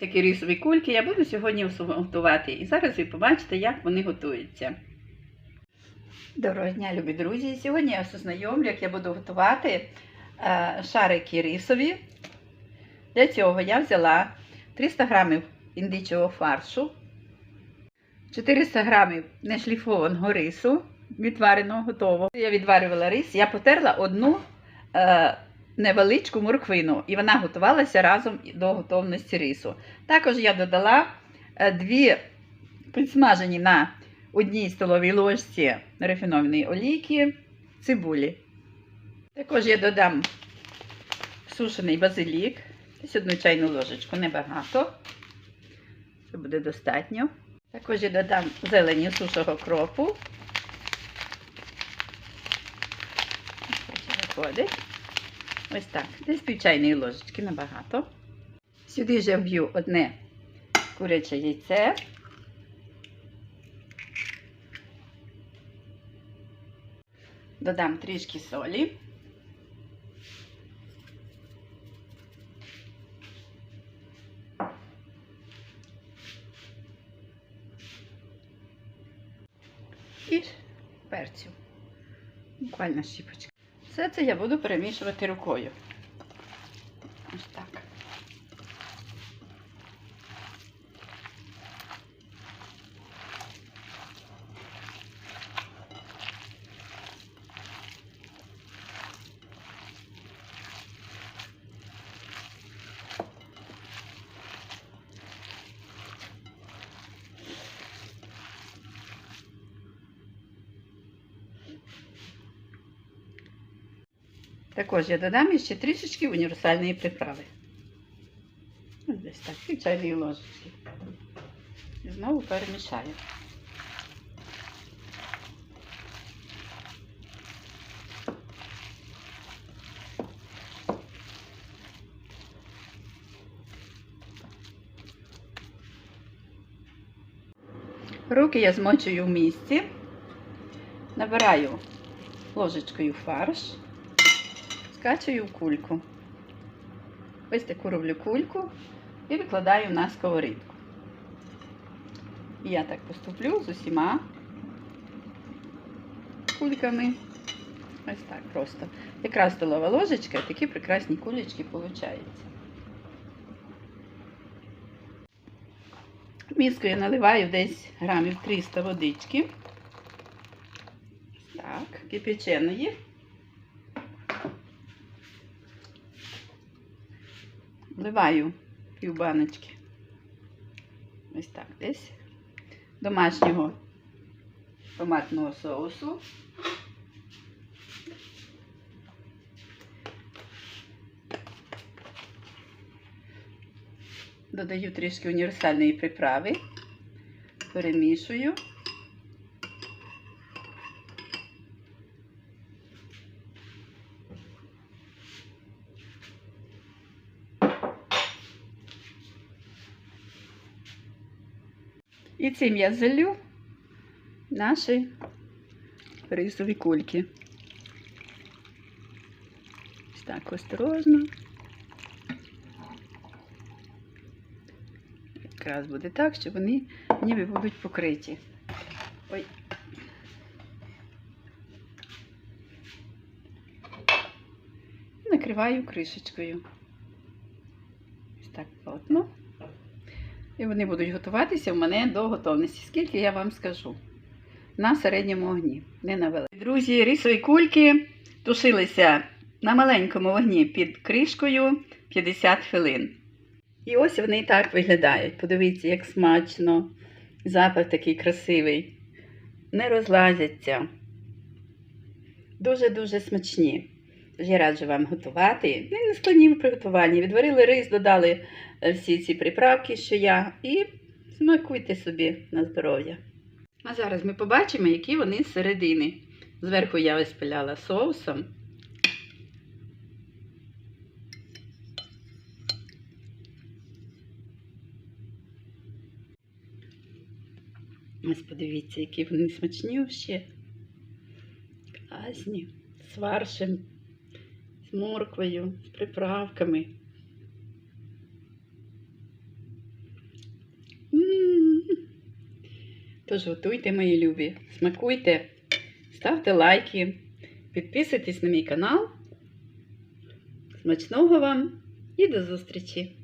такі рисові кульки я буду сьогодні готувати. І зараз ви побачите, як вони готуються. Доброго дня, любі друзі! Сьогодні я ознайомлю, як я буду готувати е, шарики рисові. Для цього я взяла 300 грамів індичого фаршу, 400 грамів нешліфованого рису, відвареного готового. Я відварювала рис, я потерла одну е, невеличку морквину, і вона готувалася разом до готовності рису. Також я додала е, дві підсмажені на одній столовій ложці рафінованої олійки цибулі. Також я додам сушений базилік, ось одну чайну ложечку, небагато. Це буде достатньо. Також я додам зелені сушого кропу. Виходить. Ось так. Десь пів чайної ложечки небагато. Сюди ж вб'ю одне куряче яйце. Додам трішки солі. І перцю. Буквально щіпочка. Все це я буду перемішувати рукою. Ось так. Також я додам ще трішечки універсальної приправи. Ось Десь так, пів чайної ложечки. І знову перемішаю. Руки я змочую в місці, набираю ложечкою фарш скачую кульку. Ось таку роблю кульку і викладаю на сковорідку. І я так поступлю з усіма кульками. Ось так просто. Якраз столова ложечка, такі прекрасні кулечки получаються. В миску я наливаю десь грамів 300 водички. Так, кипяченої. Вливаю пів баночки. Ось так десь. Домашнього томатного соусу. Додаю трішки універсальної приправи, перемішую. І цим я залю наші рисові кульки. Ось так осторожно. Якраз буде так, що вони ніби будуть покриті. Ой. Накриваю кришечкою. Ось так плотно. І вони будуть готуватися в мене до готовності. Скільки я вам скажу? На середньому вогні, не на великому. Друзі, рисові кульки тушилися на маленькому вогні під кришкою 50 хвилин. І ось вони і так виглядають. Подивіться, як смачно. Запах такий красивий. Не розлазяться. Дуже-дуже смачні. Я раджу вам готувати. Ну, не складні в приготуванні. Відварили рис, додали е, всі ці приправки, що я, і смакуйте собі на здоров'я. А зараз ми побачимо, які вони середини. Зверху я ось пиляла соусом. Ось подивіться, які вони смачнющі, класні, з фаршем, з морквою, з приправками. М -м -м. Тож готуйте, мої любі, смакуйте, ставте лайки, підписуйтесь на мій канал. Смачного вам і до зустрічі!